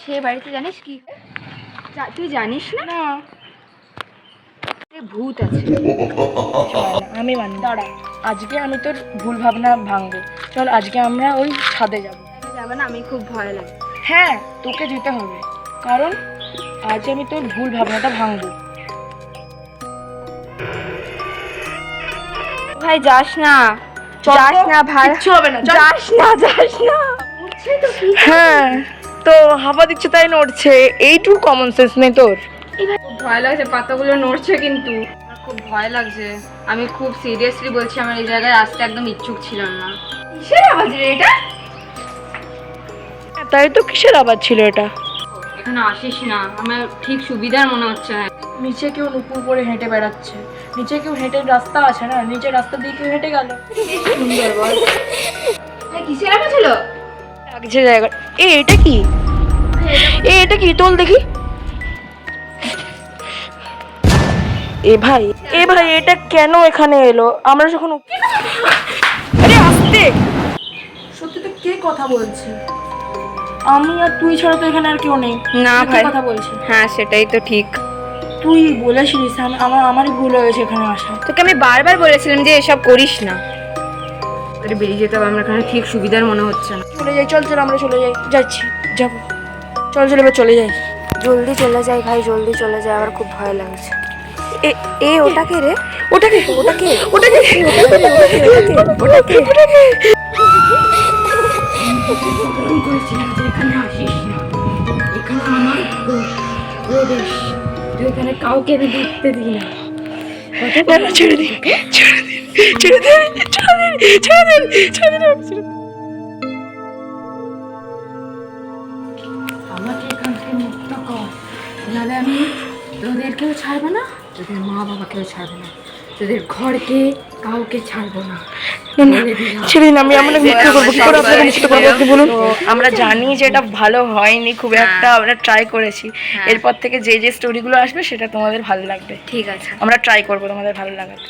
সে বাড়িতে জানিস কি? তুই জানিস না? ভূত আছে। আমি মানি। দাঁড়া। আজকে আমি তোর ভুল ভাবনা ভাঙবো। চল আজকে আমরা ওই ছাদে যাব। যাব না আমি খুব ভয় লাগে। হ্যাঁ তোকে যেতে হবে। কারণ আজ আমি তোর ভুল ভাবনাটা ভাঙবো। ভাই যাস না। যাস না ভাই। হবে না, যাস না যাস না। হ্যাঁ। তো হাওয়া দিচ্ছে তাই নড়ছে। এইটুকু কমন সেন্স নেই তোর। খুব ভয় লাগছে পাতাগুলো নড়ছে কিন্তু। আমার খুব ভয় লাগছে। আমি খুব সিরিয়াসলি বলছি আমার এই জায়গায় আসতে একদম ইচ্ছুক ছিলাম না। কিসের আওয়াজ রে এটা? তাই তো কিসের আবার ছিল এটা? এখানে আসিস না। আমার ঠিক সুবিধার মনে হচ্ছে না নিচে কেউ নুপুর করে হেঁটে বেড়াচ্ছে। নিচে কেউ হেঁটে রাস্তা আছে না? নিচে রাস্তা দিয়ে কেউ হেঁটে গেল। সুন্দর বল। ভাই কিসের আওয়াজ হলো লাগছে জায়গা এ এটা কি? এ এটা কি? তোল দেখি। এ ভাই এ ভাই এটা কেন এখানে এলো? আমরা যখন আরে আসতে। সত্যি তো কে কথা বলছে? আমি আর তুই ছাড়া তো এখানে আর কেউ নেই। না ভাই। কথা বলছি হ্যাঁ সেটাই তো ঠিক। তুই বলেছিলিস আমি আমার আমারই ভুল হয়েছে এখানে আসা। তোকে আমি বারবার বলেছিলাম যে এসব করিস না। তোর বেরিয়ে যেতে হবে আমার এখানে ঠিক সুবিধার মনে হচ্ছে না। চলে যাই চল চল আমরা চলে যাই। যাচ্ছি যাব। চল চল এবার চলে যাই। জলদি চলে যাই ভাই জলদি চলে যাই আমার খুব ভয় লাগছে। এ এ ওটাকে রে? ওটাকে ওটাকে ওটাকে ওটাকে ওটাকে এখানে কাউকে আমি ঢুকতে দিই না ছেড়ে দিন। ছেড়ে দিন। ছেড়ে দিন। ছেড়ে দিন। ছেড়ে দিন। ছেড়ে দিন। নাহলে আমি তোদেরকেও ছাড়বো না তোদের মা বাবাকেও ছাড়বো না তোদের ঘরকে কাউকে ছাড়বো না। আমি আমরা মিথ্যা করব কি করে আপনাকে মিথ্যা করব আপনি বলুন। আমরা জানি যে এটা ভালো হয়নি খুব একটা আমরা ট্রাই করেছি। এরপর থেকে যে যে স্টোরিগুলো আসবে সেটা তোমাদের ভালো লাগবে। ঠিক আছে। আমরা ট্রাই করব তোমাদের ভালো লাগাতে।